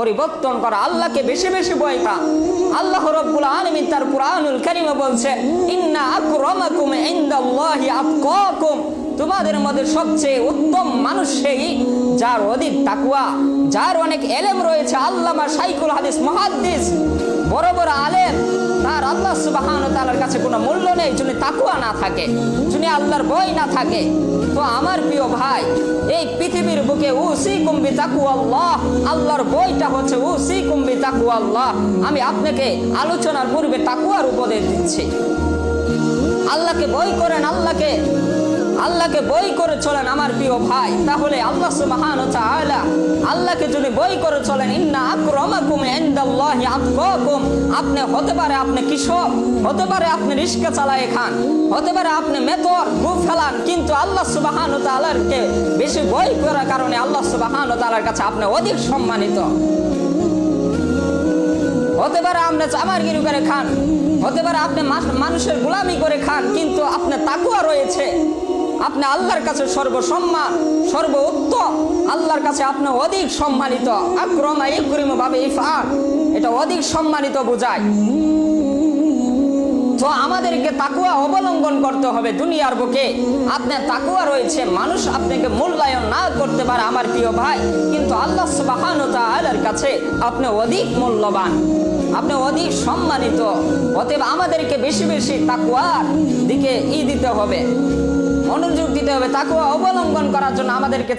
পরিবর্তন করা। আল্লাহকে বেশি বেশি ভয় করা আল্লাহ রব্বুল আলামিন তার কুরআনুল কারীমে বলছে ইন্না আকরামাকুম ইনদাল্লাহি আতকাকুম। তোমাদের মধ্যে সবচেয়ে উত্তম মানুষ সেই যার অধিক তাকুয়া যার অনেক এলেম রয়েছে। আল্লামা শাইখুল হাদিস মুহাদ্দিস, বড় বড় আলেম, তার আল্লাহ তালার কাছে কোনো মূল্য নেই, যদি তাকুয়া না থাকে, যদি আল্লাহর ভয় না থাকে, তো আমার প্রিয় ভাই, এই পৃথিবীর বুকে উসি কুম্বি তাকু আল্লাহ, আল্লাহর বইটা হচ্ছে উসি কুম্বি তাকু আল্লাহ। আমি আপনাকে আলোচনার পূর্বে তাকুয়ার উপদেশ দিচ্ছি। আল্লাহকে বই করেন, আল্লাহকে আল্লাহকে বই করে চলেন আমার প্রিয় ভাই। তাহলে আল্লাহ সুবহান তাআলা আল্লাহকে যদি বই করে চলেন, ইন্না আকরামাকুম ইনদাল্লাহি আপনি হতে পারে আপনি কৃষক, হতে পারে আপনি রিস্কা চালায় খান, হতে পারে আপনি মেতর গু ফেলান, কিন্তু আল্লাহ সুবহান তাআলাকে বেশি বই করার কারণে আল্লাহ সুবহান তাআলার কাছে আপনি অধিক সম্মানিত। হতে পারে আপনি চামারগিরি করে খান, হতে পারে আপনি মানুষের গোলামি করে খান, কিন্তু আপনার তাকুয়া রয়েছে। আপনি আল্লাহর কাছে সর্বসম্মান সর্ব উত্তম আল্লাহর কাছে আপনি অধিক সম্মানিত। আক্রমা ইকরিম ভাবে ইফার এটা অধিক সম্মানিত বোঝায়। তো আমাদেরকে তাকুয়া অবলম্বন করতে হবে দুনিয়ার বুকে। আপনার তাকুয়া রয়েছে, মানুষ আপনাকে মূল্যায়ন না করতে পারে আমার প্রিয় ভাই। কিন্তু আল্লাহ সুবহানাহু ওয়া কাছে আপনি অধিক মূল্যবান, আপনি অধিক সম্মানিত। অতএব আমাদেরকে বেশি বেশি তাকুয়ার দিকে ই দিতে হবে, মনোযোগ দিতে হবে, তাকুয়া অবলম্বন করার জন্য আমাদেরকে